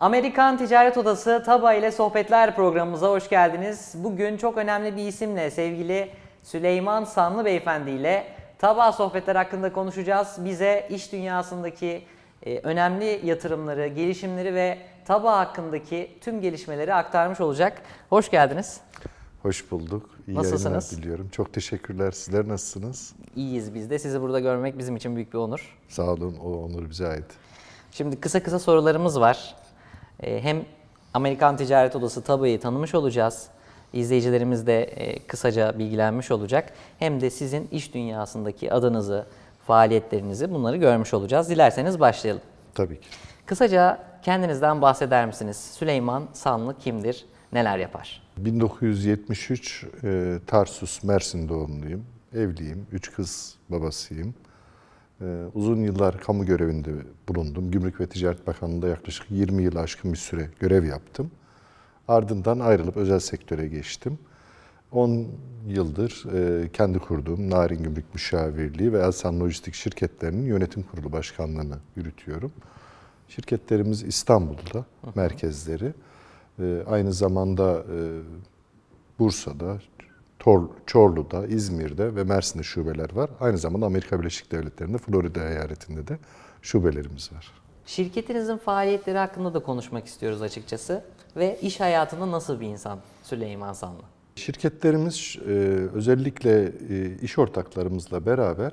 Amerikan Ticaret Odası TABA ile Sohbetler programımıza hoş geldiniz. Bugün çok önemli bir isimle sevgili Süleyman Sanlı Beyefendi ile TABA sohbetler hakkında konuşacağız. Bize iş dünyasındaki e, önemli yatırımları, gelişimleri ve TABA hakkındaki tüm gelişmeleri aktarmış olacak. Hoş geldiniz. Hoş bulduk. İyi Nasılsınız? diliyorum. Çok teşekkürler. Sizler nasılsınız? İyiyiz biz de. Sizi burada görmek bizim için büyük bir onur. Sağ olun. O onur bize ait. Şimdi kısa kısa sorularımız var. Ee, Hem Amerikan Ticaret Odası TABA'yı tanımış olacağız. İzleyicilerimiz de e, kısaca bilgilenmiş olacak. Hem de sizin iş dünyasındaki adınızı, faaliyetlerinizi bunları görmüş olacağız. Dilerseniz başlayalım. Tabii ki. Kısaca kendinizden bahseder misiniz? Süleyman Sanlı kimdir? Neler yapar? 1973 e, Tarsus, Mersin doğumluyum. Evliyim. Üç kız babasıyım. E, uzun yıllar kamu görevinde bulundum. Gümrük ve Ticaret Bakanlığı'nda yaklaşık 20 yıl aşkın bir süre görev yaptım. Ardından ayrılıp özel sektöre geçtim. 10 yıldır e, kendi kurduğum Narin Gümrük Müşavirliği ve Elsan Lojistik şirketlerinin yönetim kurulu başkanlığını yürütüyorum. Şirketlerimiz İstanbul'da, merkezleri. E, aynı zamanda e, Bursa'da, Çorlu'da, İzmir'de ve Mersin'de şubeler var. Aynı zamanda Amerika Birleşik Devletleri'nde, Florida eyaletinde de şubelerimiz var. Şirketinizin faaliyetleri hakkında da konuşmak istiyoruz açıkçası. Ve iş hayatında nasıl bir insan Süleyman Sanlı? Şirketlerimiz e, özellikle e, iş ortaklarımızla beraber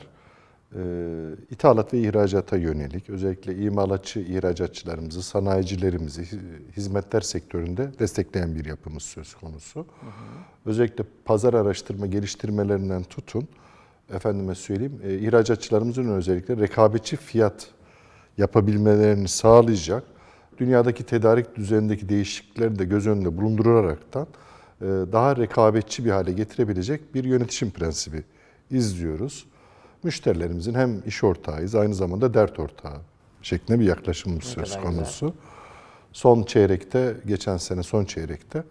ithalat ve ihracata yönelik, özellikle imalatçı ihracatçılarımızı, sanayicilerimizi hi- hizmetler sektöründe destekleyen bir yapımız söz konusu. Özellikle pazar araştırma geliştirmelerinden tutun, efendime söyleyeyim, e, ihracatçılarımızın özellikle rekabetçi fiyat yapabilmelerini sağlayacak, dünyadaki tedarik düzenindeki değişiklikleri de göz önünde bulunduraraktan e, daha rekabetçi bir hale getirebilecek bir yönetişim prensibi izliyoruz. Müşterilerimizin hem iş ortağıyız aynı zamanda dert ortağı şeklinde bir yaklaşımımız söz konusu. Son çeyrekte, geçen sene son çeyrekte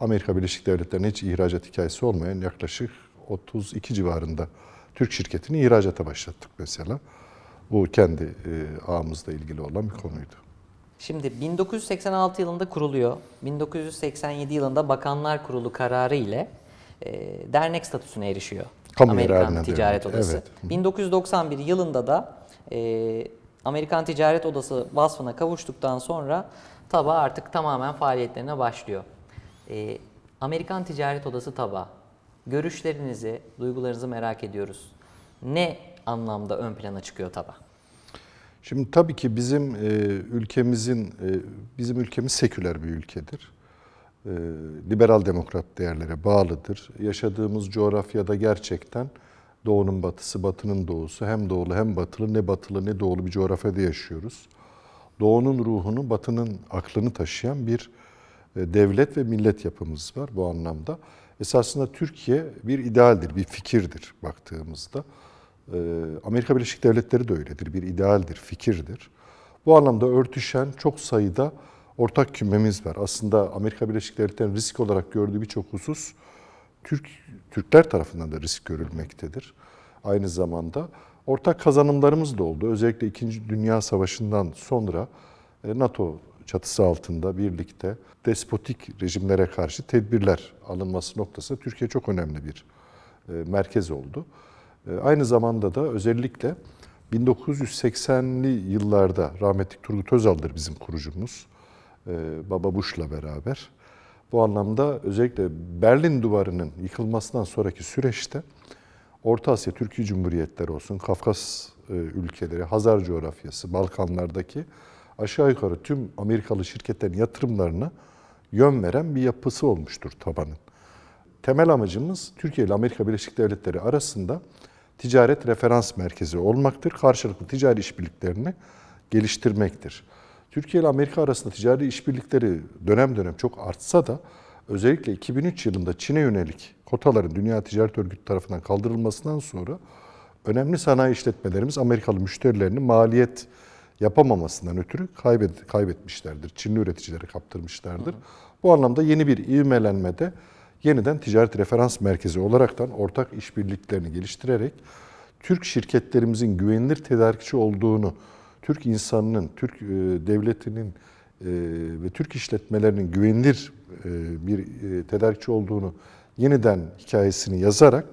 Amerika Birleşik Devletleri'ne hiç ihracat hikayesi olmayan yaklaşık 32 civarında Türk şirketini ihracata başlattık mesela. Bu kendi e, ağımızla ilgili olan bir konuydu. Şimdi 1986 yılında kuruluyor. 1987 yılında Bakanlar Kurulu kararı ile e, dernek statüsüne erişiyor. Kamu Amerikan Ticaret dernek, Odası. evet. 1991 yılında da e, Amerikan Ticaret Odası vasfına kavuştuktan sonra TABA artık tamamen faaliyetlerine başlıyor. E, Amerikan Ticaret Odası TABA, görüşlerinizi, duygularınızı merak ediyoruz. Ne anlamda ön plana çıkıyor TABA? Şimdi tabii ki bizim e, ülkemizin e, bizim ülkemiz seküler bir ülkedir. E, liberal demokrat değerlere bağlıdır. Yaşadığımız coğrafyada gerçekten doğunun batısı, batının doğusu hem doğulu hem batılı ne batılı ne doğulu bir coğrafyada yaşıyoruz. Doğunun ruhunu, batının aklını taşıyan bir e, devlet ve millet yapımız var bu anlamda. Esasında Türkiye bir idealdir, bir fikirdir baktığımızda. Ee, Amerika Birleşik Devletleri de öyledir, bir idealdir, fikirdir. Bu anlamda örtüşen çok sayıda ortak kümemiz var. Aslında Amerika Birleşik Devletleri'nin risk olarak gördüğü birçok husus Türk Türkler tarafından da risk görülmektedir. Aynı zamanda ortak kazanımlarımız da oldu. Özellikle İkinci Dünya Savaşı'ndan sonra e, NATO çatısı altında birlikte despotik rejimlere karşı tedbirler alınması noktasında Türkiye çok önemli bir e, merkez oldu. E, Aynı zamanda da özellikle 1980'li yıllarda rahmetli Turgut Özal'dır bizim kurucumuz. E, Baba Bush'la beraber. Bu anlamda özellikle Berlin Duvarı'nın yıkılmasından sonraki süreçte Orta Asya Türkiye Cumhuriyetleri olsun, Kafkas e, ülkeleri, Hazar coğrafyası, Balkanlardaki aşağı yukarı tüm Amerikalı şirketlerin yatırımlarına yön veren bir yapısı olmuştur tabanın. Temel amacımız Türkiye ile Amerika Birleşik Devletleri arasında ticaret referans merkezi olmaktır. Karşılıklı ticari işbirliklerini geliştirmektir. Türkiye ile Amerika arasında ticari işbirlikleri dönem dönem çok artsa da özellikle 2003 yılında Çin'e yönelik kotaların Dünya Ticaret Örgütü tarafından kaldırılmasından sonra önemli sanayi işletmelerimiz Amerikalı müşterilerini maliyet yapamamasından ötürü kaybet, kaybetmişlerdir. Çinli üreticilere kaptırmışlardır. Bu anlamda yeni bir ivmelenmede yeniden ticaret referans merkezi olaraktan ortak işbirliklerini geliştirerek Türk şirketlerimizin güvenilir tedarikçi olduğunu, Türk insanının, Türk e, devletinin ve Türk işletmelerinin güvenilir e, bir e, tedarikçi olduğunu yeniden hikayesini yazarak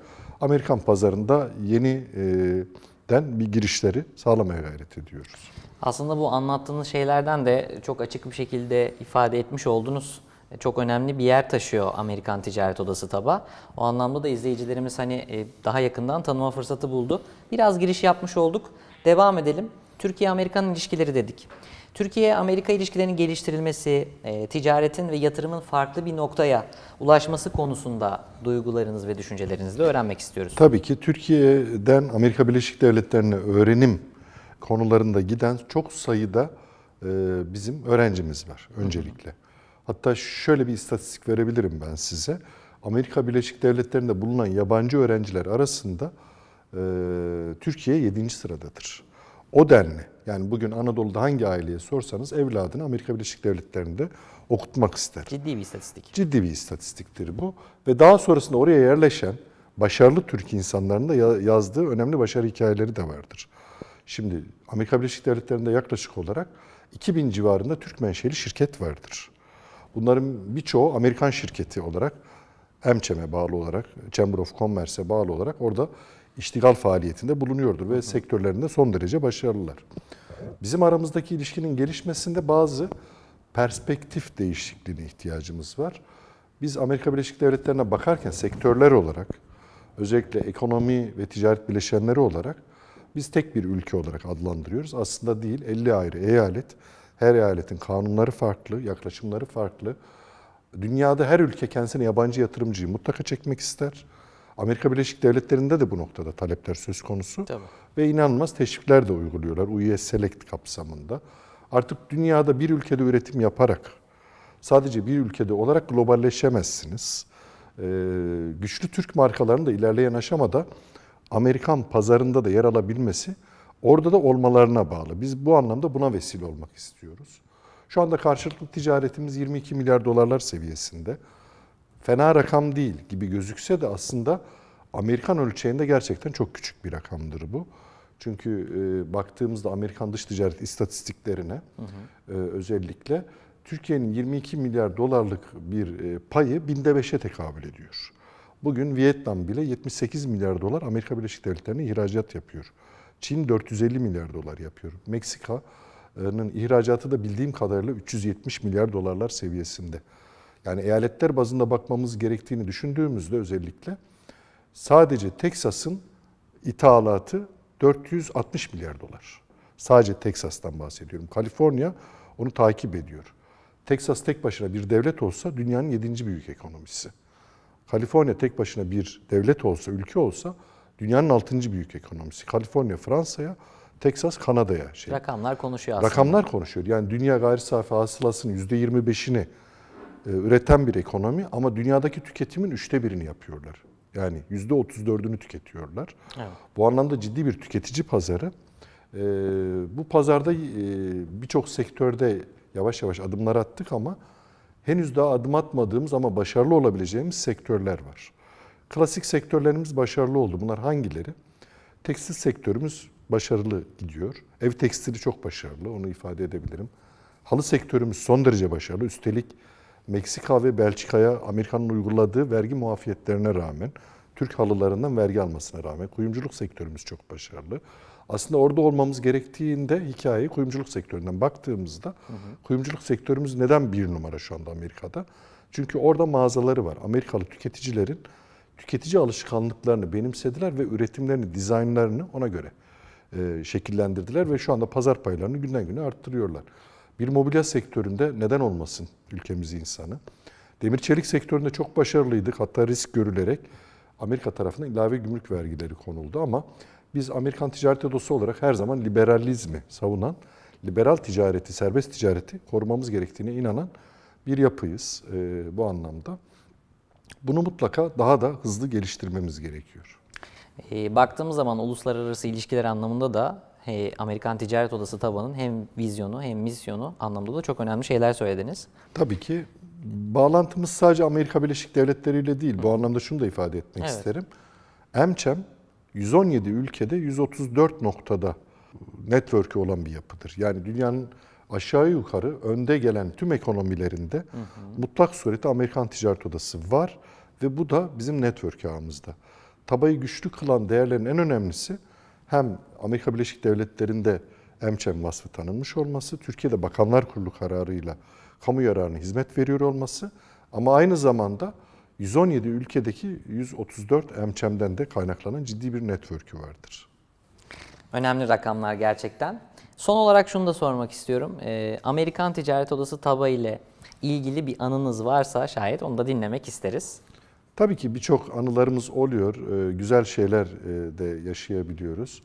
Amerikan pazarında yeniden bir girişleri sağlamaya gayret ediyoruz. Aslında bu anlattığınız şeylerden de çok açık bir şekilde ifade etmiş oldunuz. Çok önemli bir yer taşıyor Amerikan Ticaret Odası TAB'a. O anlamda da izleyicilerimiz hani e, daha yakından tanıma fırsatı buldu. Biraz giriş yapmış olduk. Devam edelim. Türkiye-Amerikan ilişkileri dedik. Türkiye-Amerika ilişkilerinin geliştirilmesi, e, ticaretin ve yatırımın farklı bir noktaya ulaşması konusunda duygularınız ve düşüncelerinizi de öğrenmek istiyoruz. Tabii ki Türkiye'den Amerika Birleşik Devletleri'ne öğrenim konularında giden çok sayıda e, bizim öğrencimiz var öncelikle. Hatta şöyle bir istatistik verebilirim ben size. Amerika Birleşik Devletleri'nde bulunan yabancı öğrenciler arasında e, Türkiye 7. sıradadır. O denli. Yani bugün Anadolu'da hangi aileye sorsanız evladını Amerika Birleşik Devletleri'nde okutmak ister. Ciddi bir istatistik. Ciddi bir istatistiktir bu. Ve daha sonrasında oraya yerleşen başarılı Türk insanların da ya- yazdığı önemli başarı hikayeleri de vardır. Şimdi Amerika Birleşik Devletleri'nde yaklaşık olarak 2000 civarında Türk menşeli şirket vardır. Bunların birçoğu Amerikan şirketi olarak, EMÇEM'e bağlı olarak, Chamber of Commerce'e bağlı olarak orada iştigal faaliyetinde bulunuyordur ve sektörlerinde son derece başarılılar. Bizim aramızdaki ilişkinin gelişmesinde bazı perspektif değişikliğine ihtiyacımız var. Biz Amerika Birleşik Devletleri'ne bakarken sektörler olarak, özellikle ekonomi ve ticaret bileşenleri olarak biz tek bir ülke olarak adlandırıyoruz. Aslında değil, 50 ayrı eyalet, her eyaletin kanunları farklı, yaklaşımları farklı. Dünyada her ülke kendisine yabancı yatırımcıyı mutlaka çekmek ister. Amerika Birleşik Devletleri'nde de bu noktada talepler söz konusu. Tabii. Ve inanılmaz teşvikler de uyguluyorlar UES Select kapsamında. Artık dünyada bir ülkede üretim yaparak sadece bir ülkede olarak globalleşemezsiniz. Ee, güçlü Türk markalarının da ilerleyen aşamada Amerikan pazarında da yer alabilmesi orada da olmalarına bağlı. Biz bu anlamda buna vesile olmak istiyoruz. Şu anda karşılıklı ticaretimiz 22 milyar dolarlar seviyesinde. Fena rakam değil gibi gözükse de aslında Amerikan ölçeğinde gerçekten çok küçük bir rakamdır bu. Çünkü e, baktığımızda Amerikan dış ticaret istatistiklerine e, özellikle Türkiye'nin 22 milyar dolarlık bir e, payı binde beşe tekabül ediyor. Bugün Vietnam bile 78 milyar dolar Amerika Birleşik Devletleri'ne ihracat yapıyor. Çin 450 milyar dolar yapıyor. Meksika'nın ihracatı da bildiğim kadarıyla 370 milyar dolarlar seviyesinde. Yani eyaletler bazında bakmamız gerektiğini düşündüğümüzde özellikle sadece Teksas'ın ithalatı 460 milyar dolar. Sadece Teksas'tan bahsediyorum. Kaliforniya onu takip ediyor. Teksas tek başına bir devlet olsa dünyanın yedinci büyük ekonomisi. Kaliforniya tek başına bir devlet olsa, ülke olsa dünyanın altıncı büyük ekonomisi. Kaliforniya Fransa'ya, Teksas Kanada'ya şey. Rakamlar konuşuyor aslında. Rakamlar konuşuyor. Yani dünya gayri safi hasılasının %25'ini e, üreten bir ekonomi ama dünyadaki tüketimin üçte birini yapıyorlar. Yani %34'ünü tüketiyorlar. Evet. Bu anlamda ciddi bir tüketici pazarı. E, bu pazarda e, birçok sektörde yavaş yavaş adımlar attık ama henüz daha adım atmadığımız ama başarılı olabileceğimiz sektörler var. Klasik sektörlerimiz başarılı oldu. Bunlar hangileri? Tekstil sektörümüz başarılı gidiyor. Ev tekstili çok başarılı, onu ifade edebilirim. Halı sektörümüz son derece başarılı. Üstelik Meksika ve Belçika'ya Amerika'nın uyguladığı vergi muafiyetlerine rağmen, Türk halılarından vergi almasına rağmen kuyumculuk sektörümüz çok başarılı. Aslında orada olmamız gerektiğinde hikayeyi kuyumculuk sektöründen baktığımızda kuyumculuk sektörümüz neden bir numara şu anda Amerika'da? Çünkü orada mağazaları var. Amerikalı tüketicilerin tüketici alışkanlıklarını benimsediler ve üretimlerini, dizaynlarını ona göre şekillendirdiler ve şu anda pazar paylarını günden güne arttırıyorlar. Bir mobilya sektöründe neden olmasın ülkemiz insanı? Demir çelik sektöründe çok başarılıydık. Hatta risk görülerek Amerika tarafından ilave gümrük vergileri konuldu ama biz Amerikan ticaret odası olarak her zaman liberalizmi savunan, liberal ticareti, serbest ticareti korumamız gerektiğine inanan bir yapıyız e, bu anlamda. Bunu mutlaka daha da hızlı geliştirmemiz gerekiyor. E, baktığımız zaman uluslararası ilişkiler anlamında da e, Amerikan Ticaret Odası tabanın hem vizyonu hem misyonu anlamında da çok önemli şeyler söylediniz. Tabii ki bağlantımız sadece Amerika Birleşik Devletleri ile değil. Bu anlamda şunu da ifade etmek Evet. isterim. EMÇEM 117 ülkede 134 noktada network'ü olan bir yapıdır. Yani dünyanın aşağı yukarı önde gelen tüm ekonomilerinde mutlak surette Amerikan Ticaret Odası var ve bu da bizim network ağımızda. Tabayı güçlü kılan değerlerin en önemlisi hem Amerika Birleşik Devletleri'nde EMÇEM vasfı tanınmış olması, Türkiye'de Bakanlar Kurulu kararıyla kamu yararına hizmet veriyor olması ama aynı zamanda 117 ülkedeki 134 EMÇEM'den de kaynaklanan ciddi bir network'ü vardır. Önemli rakamlar gerçekten. Son olarak şunu da sormak istiyorum. Ee, Amerikan Ticaret Odası TABA ile ilgili bir anınız varsa şayet onu da dinlemek isteriz. Tabii ki birçok anılarımız oluyor, e, güzel şeyler e, de yaşayabiliyoruz.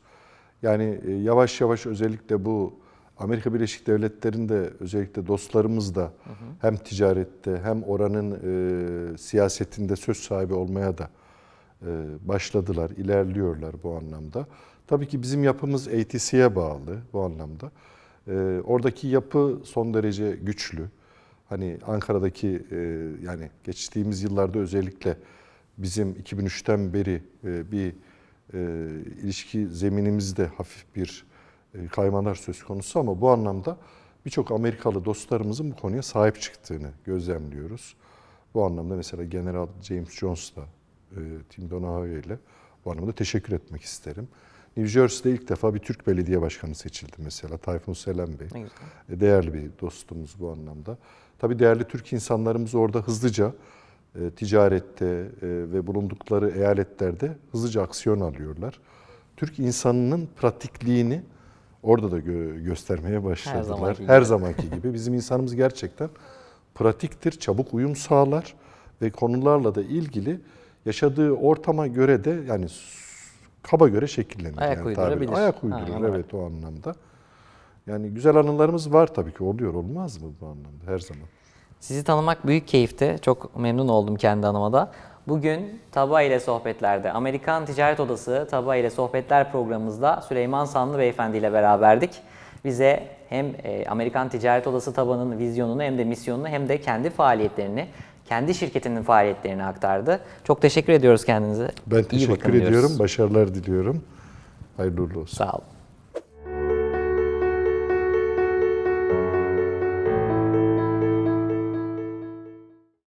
Yani e, yavaş yavaş özellikle bu Amerika Birleşik Devletleri'nde özellikle dostlarımız da hem ticarette hem oranın e, siyasetinde söz sahibi olmaya da e, başladılar, ilerliyorlar bu anlamda. Tabii ki bizim yapımız ATC'ye bağlı bu anlamda. E, oradaki yapı son derece güçlü. Hani Ankara'daki e, yani geçtiğimiz yıllarda özellikle bizim 2003'ten beri e, bir e, ilişki zeminimizde hafif bir e, kaymalar söz konusu ama bu anlamda birçok Amerikalı dostlarımızın bu konuya sahip çıktığını gözlemliyoruz. Bu anlamda mesela General James Jones'la, e, Tim Donahoe ile bu anlamda teşekkür etmek isterim. New Jersey'de ilk defa bir Türk belediye başkanı seçildi mesela Tayfun Selam Bey. Güzel. E, Değerli bir dostumuz bu anlamda. Tabii değerli Türk insanlarımız orada hızlıca e, ticarette e, ve bulundukları eyaletlerde hızlıca aksiyon alıyorlar. Türk insanının pratikliğini orada da gö- göstermeye başladılar. zamanki Her zamanki gibi. Bizim insanımız gerçekten pratiktir, çabuk uyum sağlar ve konularla da ilgili yaşadığı ortama göre de yani kaba göre şekillenir. Ayak yani uydurabilir. tabiri. Ayak Ha, uydurur anladım. evet o anlamda. Yani güzel anılarımız var tabii ki oluyor olmaz mı bu anlamda her zaman. Sizi tanımak büyük keyifti. Çok memnun oldum kendi adıma da. Bugün Taba ile Sohbetler'de Amerikan Ticaret Odası Taba ile Sohbetler programımızda Süleyman Sanlı Beyefendi ile beraberdik. Bize hem e, Amerikan Ticaret Odası Taba'nın vizyonunu hem de misyonunu hem de kendi faaliyetlerini, kendi şirketinin faaliyetlerini aktardı. Çok teşekkür ediyoruz kendinize. Ben teşekkür bakın diyoruz. ediyorum. Başarılar diliyorum. Hayırlı olsun. Sağ olun.